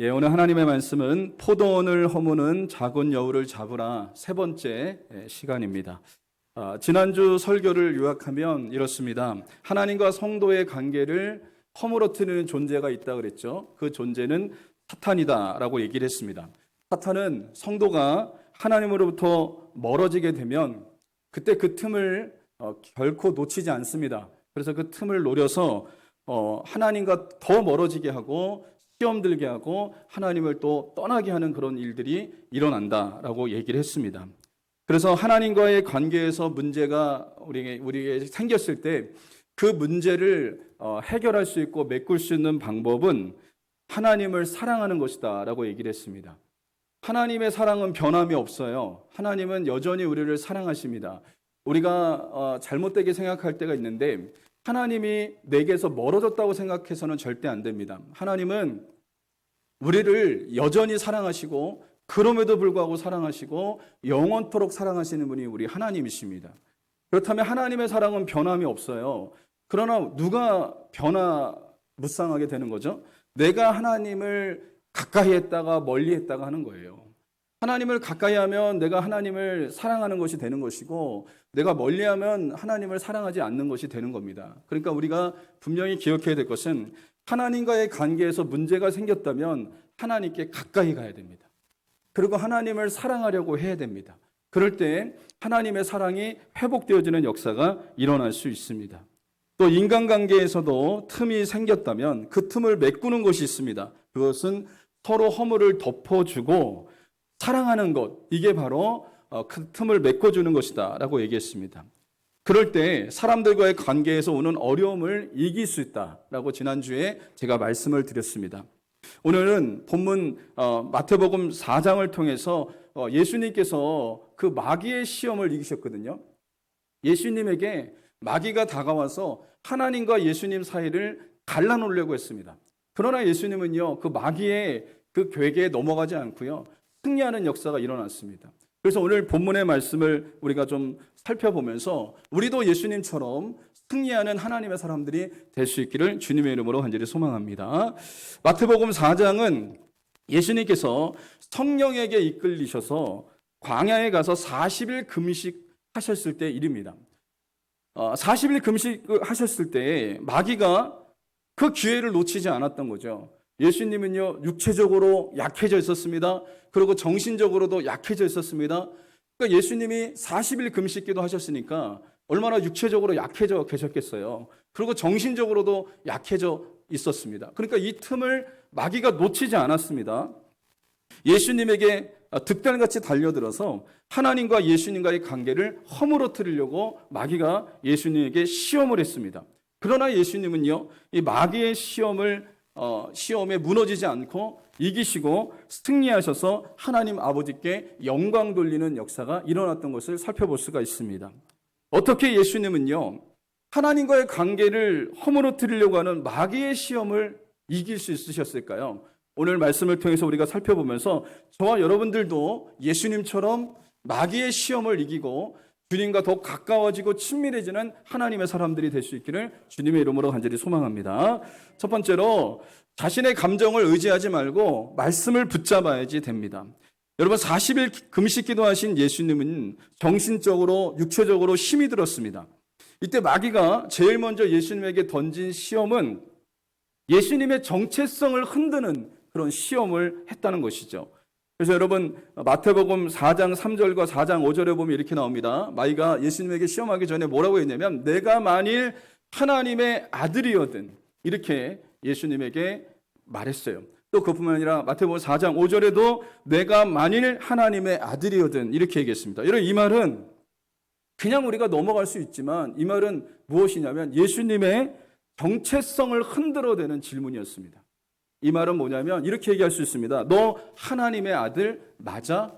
예, 오늘 하나님의 말씀은 포도원을 허무는 작은 여우를 잡으라 세 번째 예, 시간입니다. 아, 지난주 설교를 요약하면 이렇습니다. 하나님과 성도의 관계를 허물어뜨리는 존재가 있다 그랬죠. 그 존재는 사탄이다라고 얘기를 했습니다. 사탄은 성도가 하나님으로부터 멀어지게 되면 그때 그 틈을 어, 결코 놓치지 않습니다. 그래서 그 틈을 노려서 어, 하나님과 더 멀어지게 하고 시험 들게 하고 하나님을 또 떠나게 하는 그런 일들이 일어난다라고 얘기를 했습니다. 그래서 하나님과의 관계에서 문제가 우리에게, 우리에게 생겼을 때 그 문제를 어, 해결할 수 있고 메꿀 수 있는 방법은 하나님을 사랑하는 것이다 라고 얘기를 했습니다. 하나님의 사랑은 변함이 없어요. 하나님은 여전히 우리를 사랑하십니다. 우리가 어, 잘못되게 생각할 때가 있는데 하나님이 내게서 멀어졌다고 생각해서는 절대 안 됩니다. 하나님은 우리를 여전히 사랑하시고 그럼에도 불구하고 사랑하시고 영원토록 사랑하시는 분이 우리 하나님이십니다. 그렇다면 하나님의 사랑은 변함이 없어요. 그러나 누가 변화 무쌍하게 되는 거죠? 내가 하나님을 가까이 했다가 멀리 했다가 하는 거예요. 하나님을 가까이 하면 내가 하나님을 사랑하는 것이 되는 것이고 내가 멀리 하면 하나님을 사랑하지 않는 것이 되는 겁니다. 그러니까 우리가 분명히 기억해야 될 것은 하나님과의 관계에서 문제가 생겼다면 하나님께 가까이 가야 됩니다. 그리고 하나님을 사랑하려고 해야 됩니다. 그럴 때 하나님의 사랑이 회복되어지는 역사가 일어날 수 있습니다. 또 인간관계에서도 틈이 생겼다면 그 틈을 메꾸는 것이 있습니다. 그것은 서로 허물을 덮어주고 사랑하는 것, 이게 바로 어, 그 틈을 메꿔주는 것이다 라고 얘기했습니다. 그럴 때 사람들과의 관계에서 오는 어려움을 이길 수 있다 라고 지난주에 제가 말씀을 드렸습니다. 오늘은 본문 어, 마태복음 4장을 통해서 어, 예수님께서 그 마귀의 시험을 이기셨거든요. 예수님에게 마귀가 다가와서 하나님과 예수님 사이를 갈라놓으려고 했습니다. 그러나 예수님은요, 그 마귀의 그 괴계에 넘어가지 않고요, 승리하는 역사가 일어났습니다. 그래서 오늘 본문의 말씀을 우리가 좀 살펴보면서 우리도 예수님처럼 승리하는 하나님의 사람들이 될 수 있기를 주님의 이름으로 간절히 소망합니다. 마태복음 4장은 예수님께서 성령에게 이끌리셔서 광야에 가서 40일 금식 하셨을 때 일입니다. 40일 금식 하셨을 때 마귀가 그 기회를 놓치지 않았던 거죠. 예수님은요, 육체적으로 약해져 있었습니다. 그리고 정신적으로도 약해져 있었습니다. 그러니까 예수님이 40일 금식 기도 하셨으니까 얼마나 육체적으로 약해져 계셨겠어요. 그리고 정신적으로도 약해져 있었습니다. 그러니까 이 틈을 마귀가 놓치지 않았습니다. 예수님에게 득달같이 달려들어서 하나님과 예수님과의 관계를 허물어뜨리려고 마귀가 예수님에게 시험을 했습니다. 그러나 예수님은요, 이 마귀의 시험을 어, 시험에 무너지지 않고 이기시고 승리하셔서 하나님 아버지께 영광 돌리는 역사가 일어났던 것을 살펴볼 수가 있습니다. 어떻게 예수님은요, 하나님과의 관계를 허물어뜨리려고 하는 마귀의 시험을 이길 수 있으셨을까요? 오늘 말씀을 통해서 우리가 살펴보면서 저와 여러분들도 예수님처럼 마귀의 시험을 이기고 주님과 더 가까워지고 친밀해지는 하나님의 사람들이 될 수 있기를 주님의 이름으로 간절히 소망합니다. 첫 번째로 자신의 감정을 의지하지 말고 말씀을 붙잡아야지 됩니다. 여러분 40일 금식 기도하신 예수님은 정신적으로 육체적으로 힘이 들었습니다. 이때 마귀가 제일 먼저 예수님에게 던진 시험은 예수님의 정체성을 흔드는 그런 시험을 했다는 것이죠. 그래서 여러분 마태복음 4장 3절과 4장 5절에 보면 이렇게 나옵니다. 마이가 예수님에게 시험하기 전에 뭐라고 했냐면 내가 만일 하나님의 아들이거든 이렇게 예수님에게 말했어요. 또 그뿐만 아니라 마태복음 4장 5절에도 내가 만일 하나님의 아들이거든 이렇게 얘기했습니다. 여러분 이 말은 그냥 우리가 넘어갈 수 있지만 이 말은 무엇이냐면 예수님의 정체성을 흔들어대는 질문이었습니다. 이 말은 뭐냐면 이렇게 얘기할 수 있습니다. 너 하나님의 아들 맞아?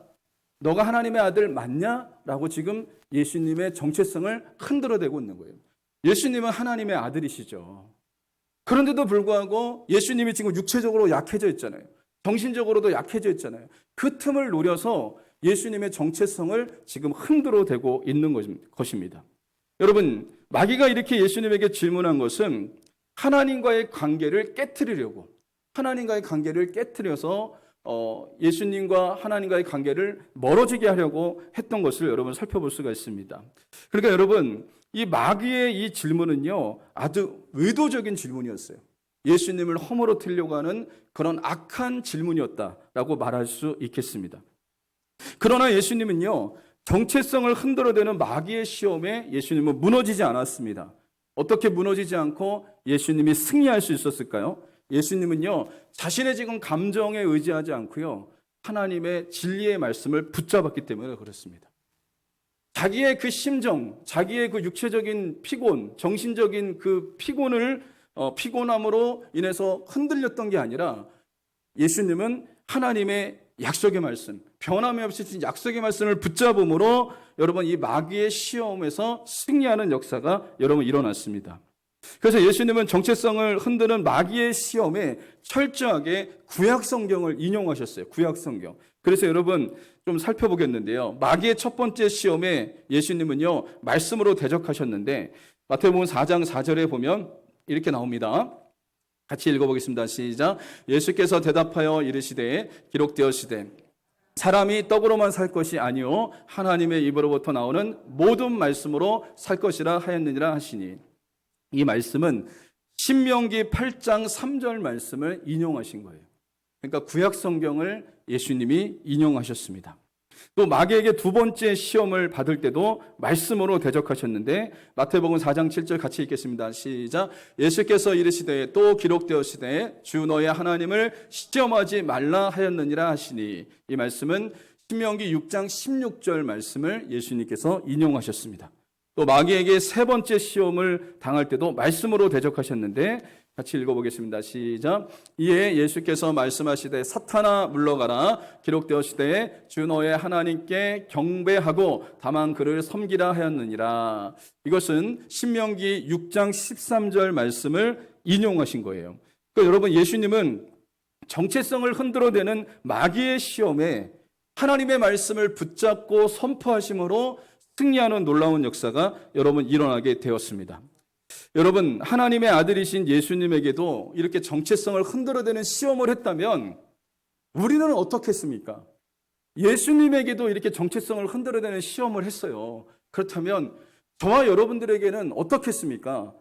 너가 하나님의 아들 맞냐? 라고 지금 예수님의 정체성을 흔들어대고 있는 거예요. 예수님은 하나님의 아들이시죠. 그런데도 불구하고 예수님이 지금 육체적으로 약해져 있잖아요. 정신적으로도 약해져 있잖아요. 그 틈을 노려서 예수님의 정체성을 지금 흔들어대고 있는 것입니다. 여러분, 마귀가 이렇게 예수님에게 질문한 것은 하나님과의 관계를 깨뜨리려고 하나님과의 관계를 깨뜨려서 어, 예수님과 하나님과의 관계를 멀어지게 하려고 했던 것을 여러분 살펴볼 수가 있습니다. 그러니까 여러분 이 마귀의 이 질문은요 아주 의도적인 질문이었어요. 예수님을 허물어뜨리려고 하는 그런 악한 질문이었다라고 말할 수 있겠습니다. 그러나 예수님은요 정체성을 흔들어대는 마귀의 시험에 예수님은 무너지지 않았습니다. 어떻게 무너지지 않고 예수님이 승리할 수 있었을까요? 예수님은요, 자신의 지금 감정에 의지하지 않고요, 하나님의 진리의 말씀을 붙잡았기 때문에 그렇습니다. 자기의 그 심정, 자기의 그 육체적인 피곤, 정신적인 그 피곤을, 어, 피곤함으로 인해서 흔들렸던 게 아니라 예수님은 하나님의 약속의 말씀, 변함이 없이 약속의 말씀을 붙잡음으로 여러분 이 마귀의 시험에서 승리하는 역사가 여러분 일어났습니다. 그래서 예수님은 정체성을 흔드는 마귀의 시험에 철저하게 구약 성경을 인용하셨어요. 구약 성경. 그래서 여러분 좀 살펴보겠는데요. 마귀의 첫 번째 시험에 예수님은요, 말씀으로 대적하셨는데 마태복음 4장 4절에 보면 이렇게 나옵니다. 같이 읽어보겠습니다. 시작. 예수께서 대답하여 이르시되 기록되었으되 사람이 떡으로만 살 것이 아니요 하나님의 입으로부터 나오는 모든 말씀으로 살 것이라 하였느니라 하시니 이 말씀은 신명기 8장 3절 말씀을 인용하신 거예요. 그러니까 구약 성경을 예수님이 인용하셨습니다. 또 마귀에게 두 번째 시험을 받을 때도 말씀으로 대적하셨는데 마태복음 4장 7절 같이 읽겠습니다. 시작. 예수께서 이르시되 또 기록되었으되 주 너의 하나님을 시험하지 말라 하였느니라 하시니 이 말씀은 신명기 6장 16절 말씀을 예수님께서 인용하셨습니다. 또 마귀에게 세 번째 시험을 당할 때도 말씀으로 대적하셨는데 같이 읽어보겠습니다. 시작. 이에 예수께서 말씀하시되 사탄아 물러가라 기록되었으되 주 너의 하나님께 경배하고 다만 그를 섬기라 하였느니라. 이것은 신명기 6장 13절 말씀을 인용하신 거예요. 그러니까 여러분 예수님은 정체성을 흔들어대는 마귀의 시험에 하나님의 말씀을 붙잡고 선포하심으로 승리하는 놀라운 역사가 여러분 일어나게 되었습니다. 여러분, 하나님의 아들이신 예수님에게도 이렇게 정체성을 흔들어대는 시험을 했다면 우리는 어떻겠습니까? 예수님에게도 이렇게 정체성을 흔들어대는 시험을 했어요. 그렇다면 저와 여러분들에게는 어떻겠습니까?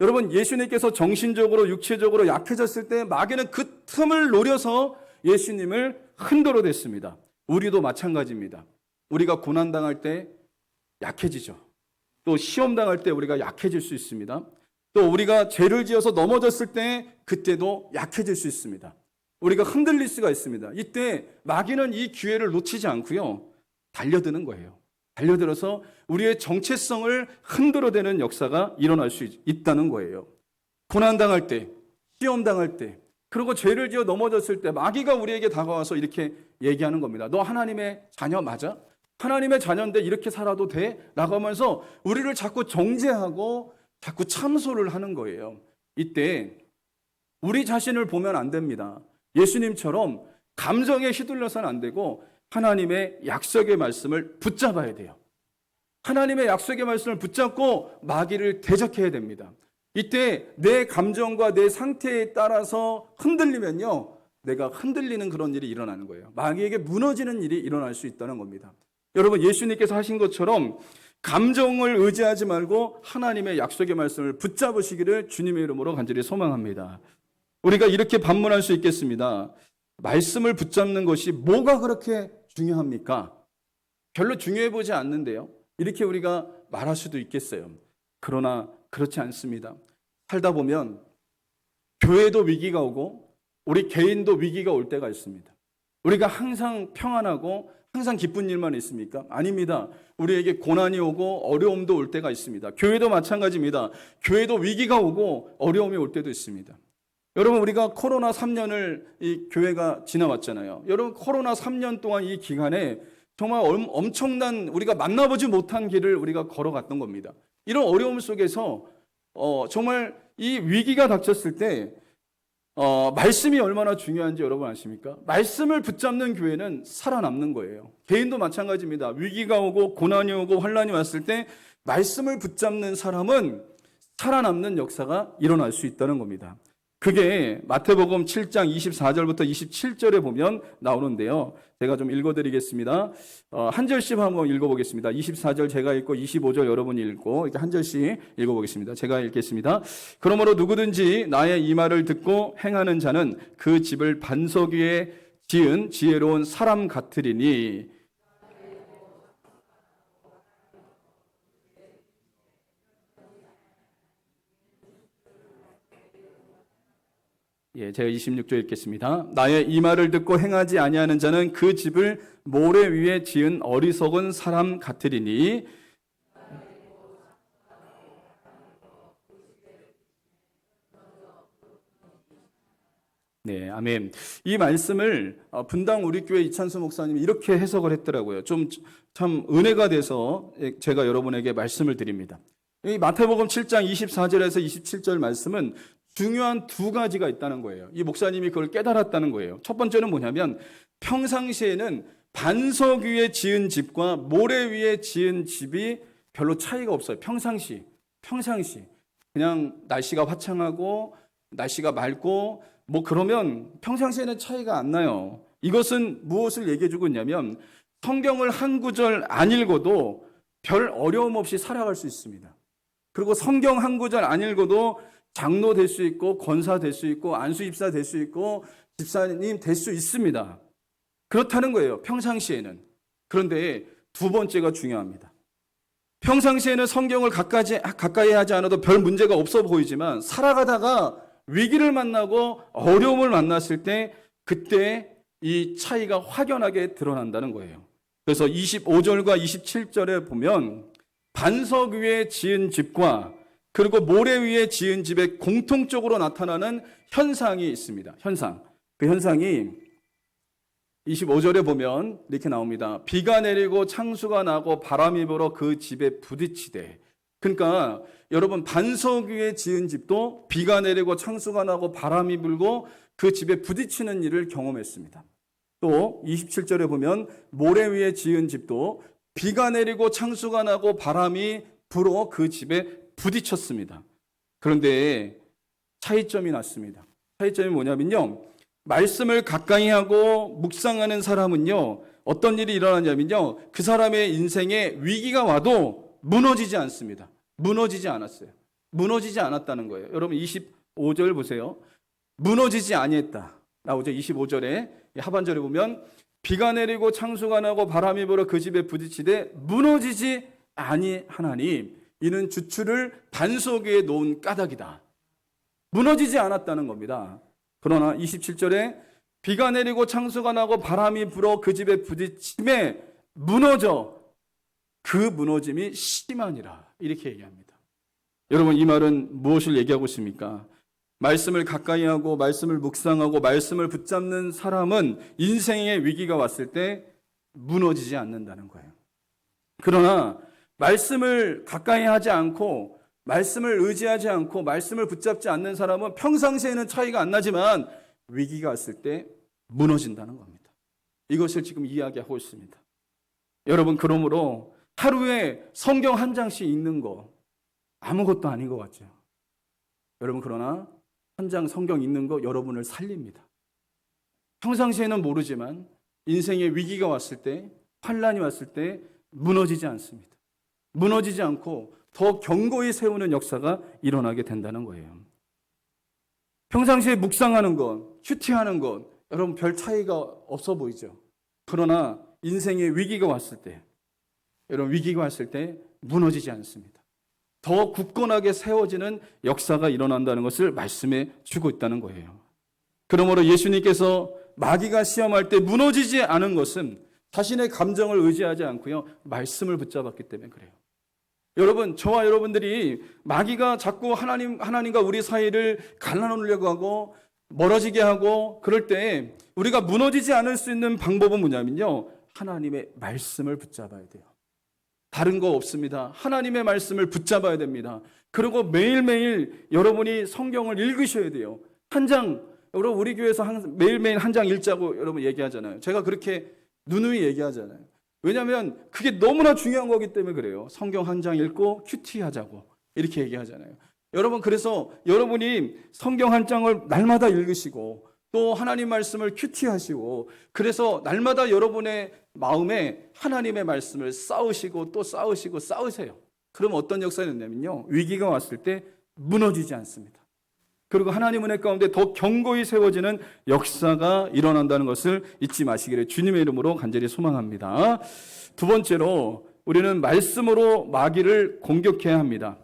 여러분, 예수님께서 정신적으로, 육체적으로 약해졌을 때 마귀는 그 틈을 노려서 예수님을 흔들어댔습니다. 우리도 마찬가지입니다. 우리가 고난당할 때 약해지죠. 또 시험 당할 때 우리가 약해질 수 있습니다. 또 우리가 죄를 지어서 넘어졌을 때 그때도 약해질 수 있습니다. 우리가 흔들릴 수가 있습니다. 이때 마귀는 이 기회를 놓치지 않고요. 달려드는 거예요. 달려들어서 우리의 정체성을 흔들어대는 역사가 일어날 수 있다는 거예요. 고난 당할 때, 시험 당할 때, 그리고 죄를 지어 넘어졌을 때 마귀가 우리에게 다가와서 이렇게 얘기하는 겁니다. 너 하나님의 자녀 맞아? 하나님의 자녀인데 이렇게 살아도 돼? 라고 하면서 우리를 자꾸 정죄하고 자꾸 참소를 하는 거예요. 이때 우리 자신을 보면 안 됩니다. 예수님처럼 감정에 휘둘려서는 안 되고 하나님의 약속의 말씀을 붙잡아야 돼요. 하나님의 약속의 말씀을 붙잡고 마귀를 대적해야 됩니다. 이때 내 감정과 내 상태에 따라서 흔들리면요. 내가 흔들리는 그런 일이 일어나는 거예요. 마귀에게 무너지는 일이 일어날 수 있다는 겁니다. 여러분 예수님께서 하신 것처럼 감정을 의지하지 말고 하나님의 약속의 말씀을 붙잡으시기를 주님의 이름으로 간절히 소망합니다. 우리가 이렇게 반문할 수 있겠습니다. 말씀을 붙잡는 것이 뭐가 그렇게 중요합니까? 별로 중요해 보지 않는데요. 이렇게 우리가 말할 수도 있겠어요. 그러나 그렇지 않습니다. 살다 보면 교회도 위기가 오고 우리 개인도 위기가 올 때가 있습니다. 우리가 항상 평안하고 항상 기쁜 일만 있습니까? 아닙니다. 우리에게 고난이 오고 어려움도 올 때가 있습니다. 교회도 마찬가지입니다. 교회도 위기가 오고 어려움이 올 때도 있습니다. 여러분 우리가 코로나 3년을 이 교회가 지나왔잖아요. 여러분 코로나 3년 동안 이 기간에 정말 엄청난 우리가 만나보지 못한 길을 우리가 걸어갔던 겁니다. 이런 어려움 속에서 어, 정말 이 위기가 닥쳤을 때 어, 말씀이 얼마나 중요한지 여러분 아십니까? 말씀을 붙잡는 교회는 살아남는 거예요. 개인도 마찬가지입니다. 위기가 오고 고난이 오고 환란이 왔을 때 말씀을 붙잡는 사람은 살아남는 역사가 일어날 수 있다는 겁니다. 그게 마태복음 7장 24절부터 27절에 보면 나오는데요. 제가 좀 읽어드리겠습니다. 어, 한 절씩 한번 읽어보겠습니다. 24절 제가 읽고 25절 여러분이 읽고 이렇게 한 절씩 읽어보겠습니다. 제가 읽겠습니다. 그러므로 누구든지 나의 이 말을 듣고 행하는 자는 그 집을 반석 위에 지은 지혜로운 사람 같으리니 예, 제가 26절 읽겠습니다. 나의 이 말을 듣고 행하지 아니하는 자는 그 집을 모래 위에 지은 어리석은 사람 같으리니 네, 아멘. 이 말씀을 어, 분당 우리 교회 이찬수 목사님이 이렇게 해석을 했더라고요. 좀 참 은혜가 돼서 제가 여러분에게 말씀을 드립니다. 이 마태복음 7장 24절에서 27절 말씀은 중요한 두 가지가 있다는 거예요. 이 목사님이 그걸 깨달았다는 거예요. 첫 번째는 뭐냐면 평상시에는 반석 위에 지은 집과 모래 위에 지은 집이 별로 차이가 없어요. 평상시. 평상시. 그냥 날씨가 화창하고 날씨가 맑고 뭐 그러면 평상시에는 차이가 안 나요. 이것은 무엇을 얘기해 주고 있냐면 성경을 한 구절 안 읽어도 별 어려움 없이 살아갈 수 있습니다. 그리고 성경 한 구절 안 읽어도 장로 될 수 있고 권사 될 수 있고 안수 입사 될 수 있고 집사님 될 수 있습니다. 그렇다는 거예요. 평상시에는. 그런데 두 번째가 중요합니다. 평상시에는 성경을 가까이, 가까이 하지 않아도 별 문제가 없어 보이지만 살아가다가 위기를 만나고 어려움을 만났을 때 그때 이 차이가 확연하게 드러난다는 거예요. 그래서 25절과 27절에 보면 반석 위에 지은 집과 그리고 모래 위에 지은 집에 공통적으로 나타나는 현상이 있습니다. 현상. 그 현상이 25절에 보면 이렇게 나옵니다. 비가 내리고 창수가 나고 바람이 불어 그 집에 부딪히되. 그러니까 여러분 반석 위에 지은 집도 비가 내리고 창수가 나고 바람이 불고 그 집에 부딪히는 일을 경험했습니다. 또 27절에 보면 모래 위에 지은 집도 비가 내리고 창수가 나고 바람이 불어 그 집에 부딪혔습니다. 그런데 차이점이 났습니다. 차이점이 뭐냐면요. 말씀을 가까이 하고 묵상하는 사람은요. 어떤 일이 일어나냐면요. 그 사람의 인생에 위기가 와도 무너지지 않습니다. 무너지지 않았어요. 무너지지 않았다는 거예요. 여러분 25절 보세요. 무너지지 아니했다. 나오죠. 25절에 하반절에 보면 비가 내리고 창수가 나고 바람이 불어 그 집에 부딪히되 무너지지 아니하나니 이는 주추를 반석 위에 놓은 까닭이다. 무너지지 않았다는 겁니다. 그러나 27절에 비가 내리고 창수가 나고 바람이 불어 그 집에 부딪힘에 무너져 그 무너짐이 심하니라. 이렇게 얘기합니다. 여러분 이 말은 무엇을 얘기하고 있습니까? 말씀을 가까이 하고 말씀을 묵상하고 말씀을 붙잡는 사람은 인생의 위기가 왔을 때 무너지지 않는다는 거예요. 그러나 말씀을 가까이 하지 않고 말씀을 의지하지 않고 말씀을 붙잡지 않는 사람은 평상시에는 차이가 안 나지만 위기가 왔을 때 무너진다는 겁니다. 이것을 지금 이야기하고 있습니다. 여러분 그러므로 하루에 성경 한 장씩 읽는 거 아무것도 아닌 것 같죠. 여러분 그러나 한 장 성경 읽는 거 여러분을 살립니다. 평상시에는 모르지만 인생의 위기가 왔을 때 환란이 왔을 때 무너지지 않습니다. 무너지지 않고 더 견고히 세우는 역사가 일어나게 된다는 거예요. 평상시에 묵상하는 것, 큐티하는 것, 여러분 별 차이가 없어 보이죠. 그러나 인생의 위기가 왔을 때, 여러분 위기가 왔을 때 무너지지 않습니다. 더 굳건하게 세워지는 역사가 일어난다는 것을 말씀해 주고 있다는 거예요. 그러므로 예수님께서 마귀가 시험할 때 무너지지 않은 것은 자신의 감정을 의지하지 않고요. 말씀을 붙잡았기 때문에 그래요. 여러분, 저와 여러분들이 마귀가 자꾸 하나님, 하나님과 우리 사이를 갈라놓으려고 하고 멀어지게 하고 그럴 때 우리가 무너지지 않을 수 있는 방법은 뭐냐면요. 하나님의 말씀을 붙잡아야 돼요. 다른 거 없습니다. 하나님의 말씀을 붙잡아야 됩니다. 그리고 매일매일 여러분이 성경을 읽으셔야 돼요. 한 장, 여러분 우리 교회에서 매일매일 한 장 읽자고 여러분 얘기하잖아요. 제가 그렇게 누누이 얘기하잖아요. 왜냐하면 그게 너무나 중요한 거기 때문에 그래요. 성경 한 장 읽고 큐티 하자고 이렇게 얘기하잖아요. 여러분 그래서 여러분이 성경 한 장을 날마다 읽으시고 또 하나님 말씀을 큐티하시고 그래서 날마다 여러분의 마음에 하나님의 말씀을 쌓으시고 또 쌓으시고 쌓으세요. 그럼 어떤 역사가 있냐면요. 위기가 왔을 때 무너지지 않습니다. 그리고 하나님 은혜 가운데 더 견고히 세워지는 역사가 일어난다는 것을 잊지 마시기를 주님의 이름으로 간절히 소망합니다. 두 번째로 우리는 말씀으로 마귀를 공격해야 합니다.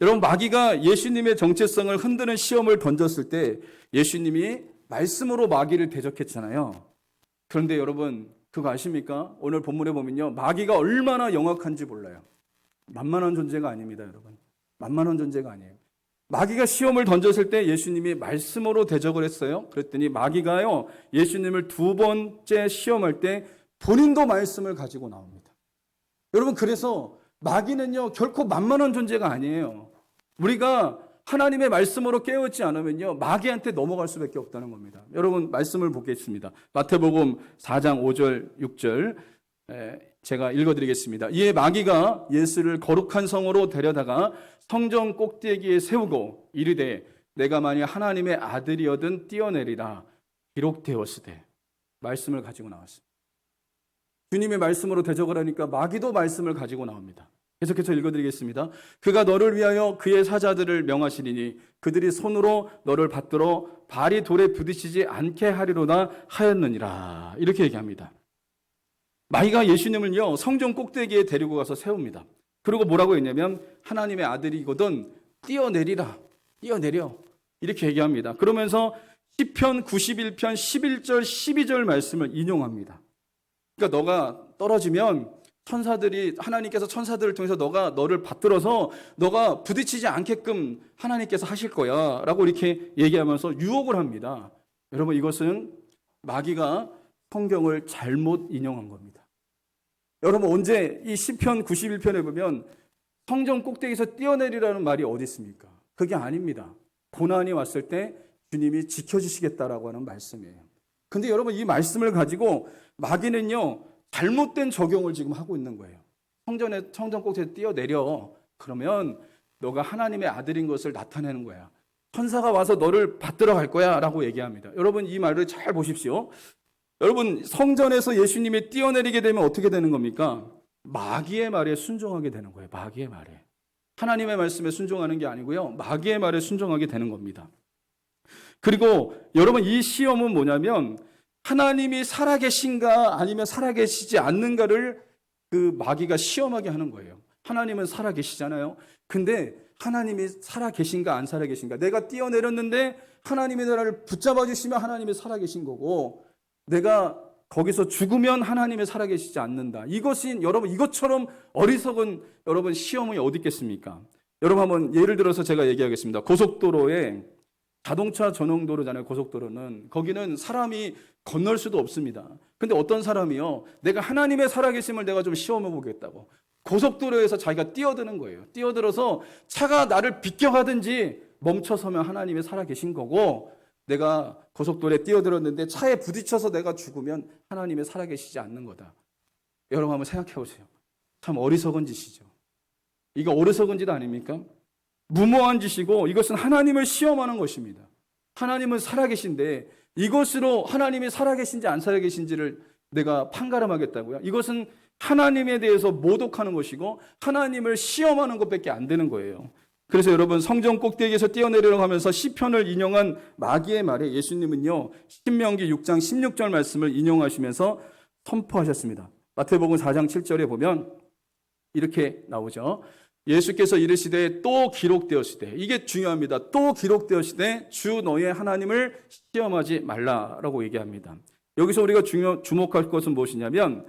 여러분 마귀가 예수님의 정체성을 흔드는 시험을 던졌을 때 예수님이 말씀으로 마귀를 대적했잖아요. 그런데 여러분 그거 아십니까? 오늘 본문에 보면요. 마귀가 얼마나 영악한지 몰라요. 만만한 존재가 아닙니다, 여러분. 만만한 존재가 아니에요. 마귀가 시험을 던졌을 때 예수님이 말씀으로 대적을 했어요. 그랬더니 마귀가요, 예수님을 두 번째 시험할 때 본인도 말씀을 가지고 나옵니다. 여러분, 그래서 마귀는요, 결코 만만한 존재가 아니에요. 우리가 하나님의 말씀으로 깨어있지 않으면요, 마귀한테 넘어갈 수밖에 없다는 겁니다. 여러분, 말씀을 보겠습니다. 마태복음 4장 5절, 6절. 에, 제가 읽어드리겠습니다. 이에 마귀가 예수를 거룩한 성으로 데려다가 성전 꼭대기에 세우고 이르되 내가 만약 하나님의 아들이어든 뛰어내리라 기록되었으되 말씀을 가지고 나왔습니다. 주님의 말씀으로 대적을 하니까 마귀도 말씀을 가지고 나옵니다. 계속해서 읽어드리겠습니다. 그가 너를 위하여 그의 사자들을 명하시리니 그들이 손으로 너를 받들어 발이 돌에 부딪히지 않게 하리로다 하였느니라. 이렇게 얘기합니다. 마귀가 예수님을요 성전 꼭대기에 데리고 가서 세웁니다. 그리고 뭐라고 했냐면 하나님의 아들이거든 뛰어내리라 뛰어내려 이렇게 얘기합니다. 그러면서 시편 91편 11절 12절 말씀을 인용합니다. 그러니까 너가 떨어지면 천사들이 하나님께서 천사들을 통해서 너가 너를 받들어서 너가 부딪히지 않게끔 하나님께서 하실 거야라고 이렇게 얘기하면서 유혹을 합니다. 여러분 이것은 마귀가 성경을 잘못 인용한 겁니다. 여러분 언제 이 시편 91편에 보면 성전 꼭대기에서 뛰어내리라는 말이 어디 있습니까? 그게 아닙니다. 고난이 왔을 때 주님이 지켜주시겠다라고 하는 말씀이에요. 근데 여러분 이 말씀을 가지고 마귀는요 잘못된 적용을 지금 하고 있는 거예요. 성전에 성전 꼭대기에 뛰어내려 그러면 너가 하나님의 아들인 것을 나타내는 거야. 천사가 와서 너를 받들어 갈 거야 라고 얘기합니다. 여러분 이 말을 잘 보십시오. 여러분 성전에서 예수님이 뛰어내리게 되면 어떻게 되는 겁니까? 마귀의 말에 순종하게 되는 거예요. 마귀의 말에. 하나님의 말씀에 순종하는 게 아니고요. 마귀의 말에 순종하게 되는 겁니다. 그리고 여러분 이 시험은 뭐냐면 하나님이 살아계신가 아니면 살아계시지 않는가를 그 마귀가 시험하게 하는 거예요. 하나님은 살아계시잖아요. 근데 하나님이 살아계신가 안 살아계신가 내가 뛰어내렸는데 하나님이 나를 붙잡아 주시면 하나님이 살아계신 거고 내가 거기서 죽으면 하나님이 살아계시지 않는다. 이것이 여러분 이것처럼 어리석은 여러분 시험이 어디 있겠습니까? 여러분 한번 예를 들어서 제가 얘기하겠습니다. 고속도로에 자동차 전용 도로잖아요. 고속도로는 거기는 사람이 건널 수도 없습니다. 근데 어떤 사람이요, 내가 하나님의 살아계심을 내가 좀 시험해 보겠다고 고속도로에서 자기가 뛰어드는 거예요. 뛰어들어서 차가 나를 비껴가든지 멈춰서면 하나님이 살아계신 거고 내가 고속도로에 뛰어들었는데 차에 부딪혀서 내가 죽으면 하나님이 살아계시지 않는 거다. 여러분 한번 생각해 보세요. 참 어리석은 짓이죠. 이거 어리석은 짓 아닙니까? 무모한 짓이고 이것은 하나님을 시험하는 것입니다. 하나님은 살아계신데 이것으로 하나님이 살아계신지 안 살아계신지를 내가 판가름하겠다고요. 이것은 하나님에 대해서 모독하는 것이고 하나님을 시험하는 것밖에 안 되는 거예요. 그래서 여러분 성전 꼭대기에서 뛰어내리려고 하면서 시편을 인용한 마귀의 말에 예수님은요. 신명기 6장 16절 말씀을 인용하시면서 선포하셨습니다. 마태복음 4장 7절에 보면 이렇게 나오죠. 예수께서 이르시되 또 기록되었으되 이게 중요합니다. 또 되었으되 주 너의 하나님을 시험하지 말라라고 얘기합니다. 여기서 우리가 중요, 주목할 것은 무엇이냐면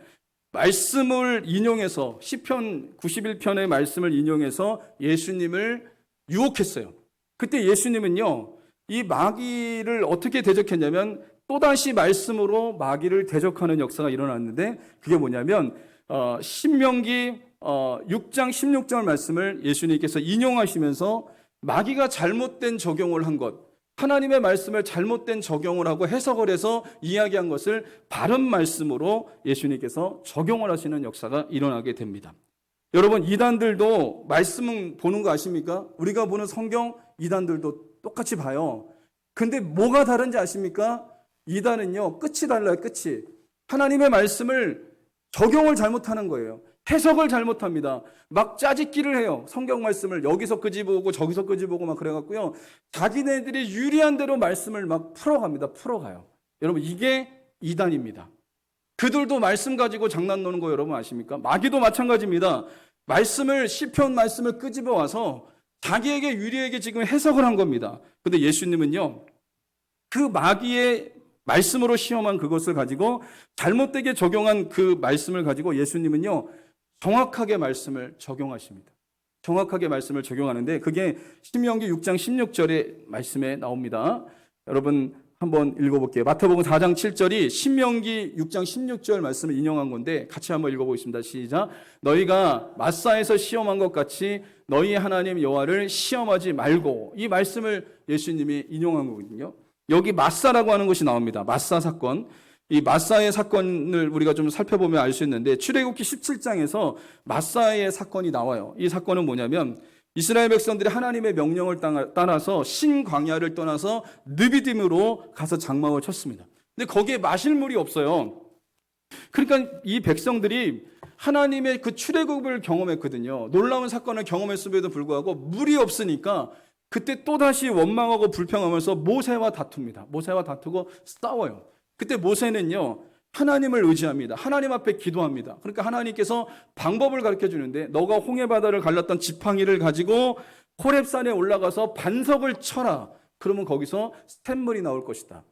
말씀을 인용해서 시편 91편의 말씀을 인용해서 예수님을 유혹했어요. 그때 예수님은요. 이 마귀를 어떻게 대적했냐면 또다시 말씀으로 마귀를 대적하는 역사가 일어났는데 그게 뭐냐면 어, 신명기 어, 6장 16절 말씀을 예수님께서 인용하시면서 마귀가 잘못된 적용을 한 것, 하나님의 말씀을 잘못된 적용을 하고 해석을 해서 이야기한 것을 바른 말씀으로 예수님께서 적용을 하시는 역사가 일어나게 됩니다. 여러분 이단들도 말씀 보는 거 아십니까? 우리가 보는 성경 이단들도 똑같이 봐요. 근데 뭐가 다른지 아십니까? 이단은요 끝이 달라요. 끝이 하나님의 말씀을 적용을 잘못하는 거예요. 해석을 잘못합니다. 막 짜집기를 해요. 성경 말씀을 여기서 끄집어오고 저기서 끄집어오고 막 그래갖고요. 자기네들이 유리한 대로 말씀을 막 풀어갑니다. 풀어가요. 여러분 이게 이단입니다. 그들도 말씀 가지고 장난 노는 거 여러분 아십니까? 마귀도 마찬가지입니다. 말씀을 시편 말씀을 끄집어 와서 자기에게 유리에게 지금 해석을 한 겁니다. 근데 예수님은요. 그 마귀의 말씀으로 시험한 그것을 가지고 잘못되게 적용한 그 말씀을 가지고 예수님은요. 정확하게 말씀을 적용하십니다. 정확하게 말씀을 적용하는데 그게 신명기 6장 16절의 말씀에 나옵니다. 여러분 한번 읽어볼게요. 마태복음 4장 7절이 신명기 6장 16절 말씀을 인용한 건데 같이 한번 읽어보겠습니다. 시작. 너희가 마사에서 시험한 것 같이 너희 하나님 여호와를 시험하지 말고 이 말씀을 예수님이 인용한 거거든요. 여기 마사라고 하는 것이 나옵니다. 마사 사건. 이 마사의 사건을 우리가 좀 살펴보면 알 수 있는데 출애굽기 17장에서 마사의 사건이 나와요. 이 사건은 뭐냐면 이스라엘 백성들이 하나님의 명령을 따라서 신광야를 떠나서 느비딤으로 가서 장막을 쳤습니다. 근데 거기에 마실 물이 없어요. 그러니까 이 백성들이 하나님의 그 출애굽을 경험했거든요. 놀라운 사건을 경험했음에도 불구하고 물이 없으니까 그때 또다시 원망하고 불평하면서 모세와 다툽니다. 모세와 다투고 싸워요. 그때 모세는요, 하나님을 의지합니다. 하나님 앞에 기도합니다. 그러니까 하나님께서 방법을 가르쳐 주는데 너가 홍해 바다를 갈랐던 지팡이를 가지고 호렙산에 올라가서 반석을 쳐라. 그러면 거기서 샘물이 나올 것이다.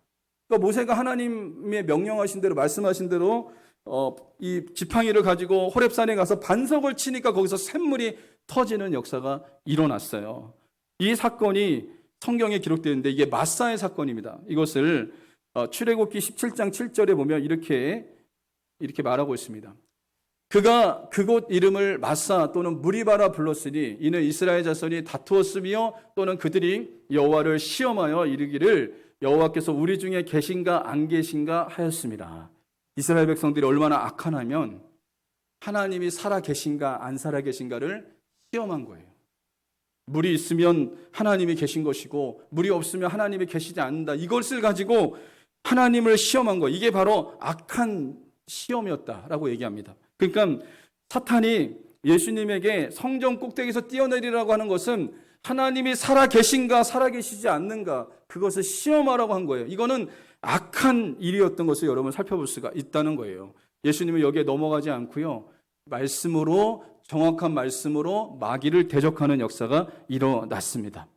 그러니까 모세가 하나님의 명령하신 대로 말씀하신 대로 어, 이 지팡이를 가지고 호렙산에 가서 반석을 치니까 거기서 샘물이 터지는 역사가 일어났어요. 이 사건이 성경에 기록되어 있는데 이게 마사의 사건입니다. 이것을 어, 출애굽기 17장 7절에 보면 이렇게 이렇게 말하고 있습니다. 그가 그곳 이름을 마사 또는 무리바라 불렀으니 이는 이스라엘 자손이 다투었으며 또는 그들이 여호와를 시험하여 이르기를 여호와께서 우리 중에 계신가 안 계신가 하였습니다. 이스라엘 백성들이 얼마나 악하냐면 하나님이 살아 계신가 안 살아 계신가를 시험한 거예요. 물이 있으면 하나님이 계신 것이고 물이 없으면 하나님이 계시지 않는다. 이것을 가지고 하나님을 시험한 거. 이게 바로 악한 시험이었다라고 얘기합니다. 그러니까 사탄이 예수님에게 성전 꼭대기에서 뛰어내리라고 하는 것은 하나님이 살아 계신가 살아 계시지 않는가 그것을 시험하라고 한 거예요. 이거는 악한 일이었던 것을 여러분 살펴볼 수가 있다는 거예요. 예수님은 여기에 넘어가지 않고요. 말씀으로 정확한 말씀으로 마귀를 대적하는 역사가 일어났습니다.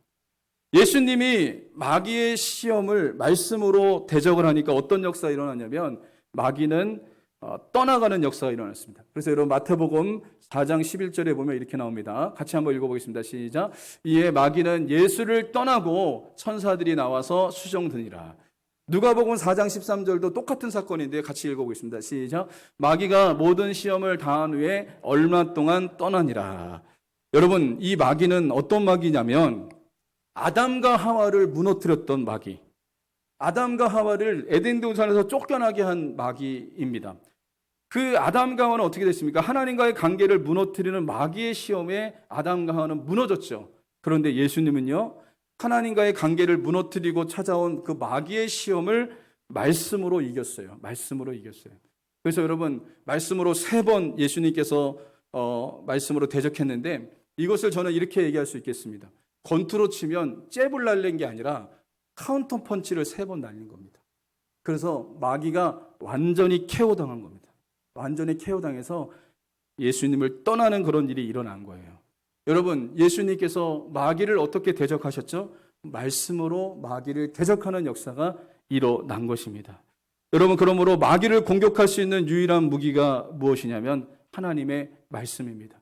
예수님이 마귀의 시험을 말씀으로 대적을 하니까 어떤 역사가 일어났냐면 마귀는 어, 떠나가는 역사가 일어났습니다. 그래서 여러분 마태복음 4장 11절에 보면 이렇게 나옵니다. 같이 한번 읽어보겠습니다. 시작. 이에 마귀는 예수를 떠나고 천사들이 나와서 수정드니라. 누가복음 4장 13절도 똑같은 사건인데 같이 읽어보겠습니다. 시작. 마귀가 모든 시험을 다한 후에 얼마 동안 떠나니라. 여러분, 이 마귀는 어떤 마귀냐면 아담과 하와를 무너뜨렸던 마귀. 아담과 하와를 에덴 동산에서 쫓겨나게 한 마귀입니다. 그 아담과 하와는 어떻게 됐습니까? 하나님과의 관계를 무너뜨리는 마귀의 시험에 아담과 하와는 무너졌죠. 그런데 예수님은요, 하나님과의 관계를 무너뜨리고 찾아온 그 마귀의 시험을 말씀으로 이겼어요. 말씀으로 이겼어요. 그래서 여러분, 말씀으로 세 번 예수님께서 어, 말씀으로 대적했는데 이것을 저는 이렇게 얘기할 수 있겠습니다. 권투로 치면 잽을 날린 게 아니라 카운터 펀치를 세 번 날린 겁니다. 그래서 마귀가 완전히 케어 당한 겁니다. 완전히 케어 당해서 예수님을 떠나는 그런 일이 일어난 거예요. 여러분, 예수님께서 마귀를 어떻게 대적하셨죠? 말씀으로 마귀를 대적하는 역사가 일어난 것입니다. 여러분, 그러므로 마귀를 공격할 수 있는 유일한 무기가 무엇이냐면 하나님의 말씀입니다.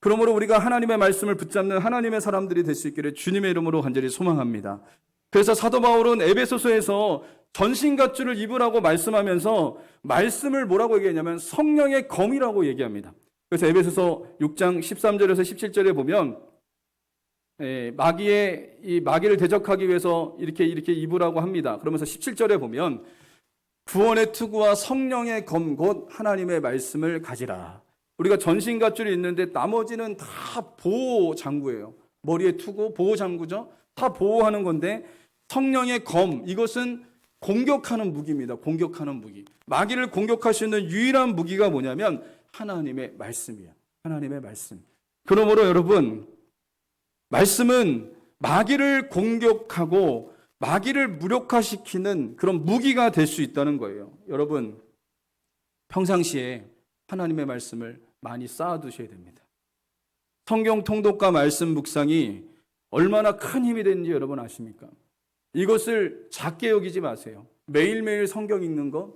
그러므로 우리가 하나님의 말씀을 붙잡는 하나님의 사람들이 될 수 있기를 주님의 이름으로 간절히 소망합니다. 그래서 사도 바울은 에베소서에서 전신갑주를 입으라고 말씀하면서 말씀을 뭐라고 얘기했냐면 성령의 검이라고 얘기합니다. 그래서 에베소서 6장 13절에서 17절에 보면 예, 마귀의 이 마귀를 대적하기 위해서 이렇게 이렇게 입으라고 합니다. 그러면서 17절에 보면 구원의 투구와 성령의 검 곧 하나님의 말씀을 가지라. 우리가 전신갑줄이 있는데 나머지는 다 보호 장구예요. 머리에 투고 보호 장구죠. 다 보호하는 건데 성령의 검 이것은 공격하는 무기입니다. 공격하는 무기. 마귀를 공격할 수 있는 유일한 무기가 뭐냐면 하나님의 말씀이에요. 하나님의 말씀. 그러므로 여러분 말씀은 마귀를 공격하고 마귀를 무력화시키는 그런 무기가 될 수 있다는 거예요. 여러분 평상시에 하나님의 말씀을 많이 쌓아두셔야 됩니다. 성경 통독과 말씀 묵상이 얼마나 큰 힘이 되는지 여러분 아십니까? 이것을 작게 여기지 마세요. 매일매일 성경 읽는 것,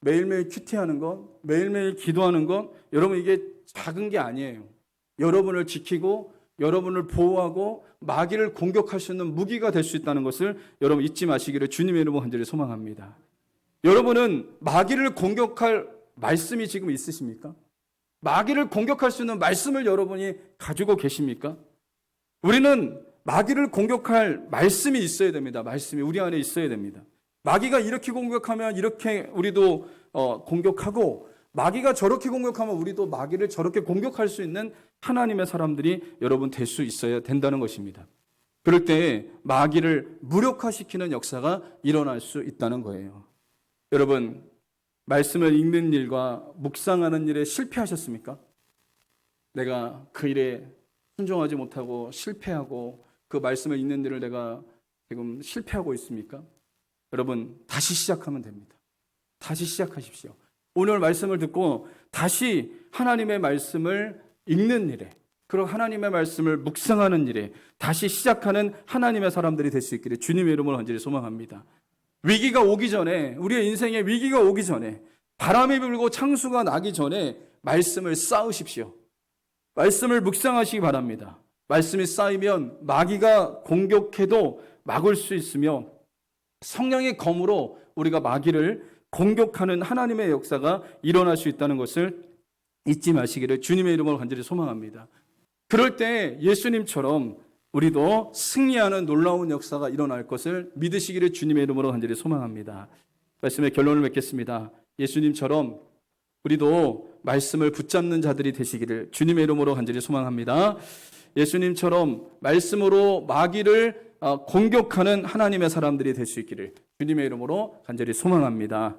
매일매일 큐티하는 것, 매일매일 기도하는 것, 여러분 이게 작은 게 아니에요. 여러분을 지키고 여러분을 보호하고 마귀를 공격할 수 있는 무기가 될 수 있다는 것을 여러분 잊지 마시기를 주님의 이름으로 간절히 소망합니다. 여러분은 마귀를 공격할 말씀이 지금 있으십니까? 마귀를 공격할 수 있는 말씀을 여러분이 가지고 계십니까? 우리는 마귀를 공격할 말씀이 있어야 됩니다. 말씀이 우리 안에 있어야 됩니다. 마귀가 이렇게 공격하면 이렇게 우리도 어, 공격하고 마귀가 저렇게 공격하면 우리도 마귀를 저렇게 공격할 수 있는 하나님의 사람들이 여러분 될 수 있어야 된다는 것입니다. 그럴 때 마귀를 무력화시키는 역사가 일어날 수 있다는 거예요. 여러분 말씀을 읽는 일과 묵상하는 일에 실패하셨습니까? 내가 그 일에 순종하지 못하고 실패하고 그 말씀을 읽는 일을 내가 지금 실패하고 있습니까? 여러분 다시 시작하면 됩니다. 다시 시작하십시오. 오늘 말씀을 듣고 다시 하나님의 말씀을 읽는 일에 그리고 하나님의 말씀을 묵상하는 일에 다시 시작하는 하나님의 사람들이 될 수 있기를 주님의 이름으로 간절히 소망합니다. 위기가 오기 전에 우리의 인생에 위기가 오기 전에 바람이 불고 창수가 나기 전에 말씀을 쌓으십시오. 말씀을 묵상하시기 바랍니다. 말씀이 쌓이면 마귀가 공격해도 막을 수 있으며 성령의 검으로 우리가 마귀를 공격하는 하나님의 역사가 일어날 수 있다는 것을 잊지 마시기를 주님의 이름으로 간절히 소망합니다. 그럴 때 예수님처럼 우리도 승리하는 놀라운 역사가 일어날 것을 믿으시기를 주님의 이름으로 간절히 소망합니다. 말씀의 결론을 맺겠습니다. 예수님처럼 우리도 말씀을 붙잡는 자들이 되시기를 주님의 이름으로 간절히 소망합니다. 예수님처럼 말씀으로 마귀를 어, 공격하는 하나님의 사람들이 될 수 있기를 주님의 이름으로 간절히 소망합니다.